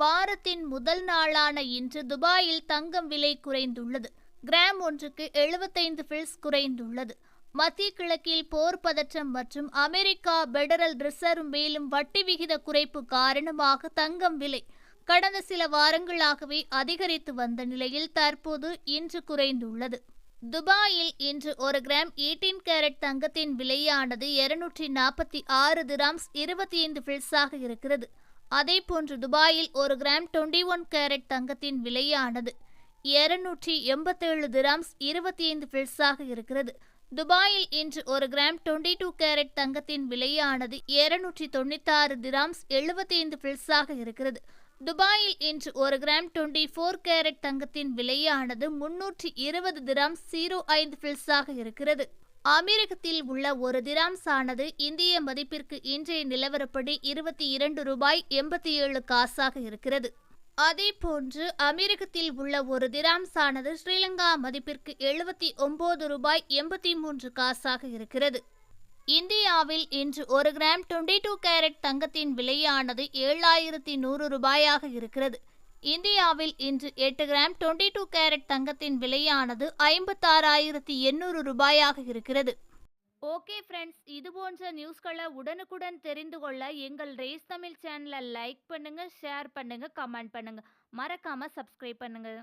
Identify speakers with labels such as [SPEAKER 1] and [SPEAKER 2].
[SPEAKER 1] வாரத்தின் முதல் நாளான இன்று துபாயில் தங்கம் விலை குறைந்துள்ளது. கிராம் ஒன்றுக்கு எழுபத்தைந்து பில்ஸ் குறைந்துள்ளது. மத்திய கிழக்கில் போர் பதற்றம் மற்றும் அமெரிக்கா பெடரல் ரிசர்வ் மேலும் வட்டி விகித குறைப்பு காரணமாக தங்கம் விலை கடந்த சில வாரங்களாகவே அதிகரித்து வந்த நிலையில் தற்போது இன்று குறைந்துள்ளது. துபாயில் இன்று ஒரு கிராம் 18 கேரட் தங்கத்தின் விலையானது இருநூற்றி நாற்பத்தி ஆறு திராம்ஸ் இருபத்தி ஐந்து பில்ஸாக இருக்கிறது. அதேபோன்று துபாயில் ஒரு கிராம் 21 ஒன் கேரட் தங்கத்தின் விலையானது. இருநூற்றி எண்பத்தேழு திராம்ஸ் இருபத்தி ஐந்து பில்ஸாக இருக்கிறது. துபாயில் இன்று ஒரு கிராம் 22 டூ கேரட் தங்கத்தின் விலையானது இருநூற்றி தொண்ணூத்தாறு திராம்ஸ் எழுபத்தி ஐந்து பில்ஸாக இருக்கிறது. துபாயில் இன்று ஒரு கிராம் 24 ஃபோர் கேரட் தங்கத்தின் விலையானது முன்னூற்றி இருபது திராம்ஸ் ஜீரோ ஐந்து பில்ஸாக இருக்கிறது. அமெரிக்கத்தில் உள்ள ஒரு திராம்ஸ் ஆனது இந்திய மதிப்பிற்கு இன்றைய நிலவரப்படி இருபத்தி இரண்டு ரூபாய் எண்பத்தி ஏழு காசாக இருக்கிறது. அதேபோன்று அமெரிக்கத்தில் உள்ள ஒரு திராம்ஸ் ஆனது ஸ்ரீலங்கா மதிப்பிற்கு எழுபத்தி ஒன்பது ரூபாய் எண்பத்தி மூன்று காசாக இருக்கிறது. இந்தியாவில் இன்று ஒரு கிராம் 22 டூ கேரட் தங்கத்தின் விலையானது ஏழாயிரத்தி நூறு ரூபாயாக இருக்கிறது. இந்தியாவில் இன்று எட்டு கிராம் 22 டூ கேரட் தங்கத்தின் விலையானது ஐம்பத்தாறாயிரத்தி எண்ணூறு ரூபாயாக இருக்கிறது. ஓகே ஃப்ரெண்ட்ஸ் இது போன்ற நியூஸ்களை உடனுக்குடன் தெரிந்து கொள்ள எங்கள் ரேஸ் தமிழ் சேனலை லைக் பண்ணுங்கள் ஷேர் பண்ணுங்கள் கமெண்ட் பண்ணுங்கள் மறக்காம சப்ஸ்கிரைப் பண்ணுங்கள்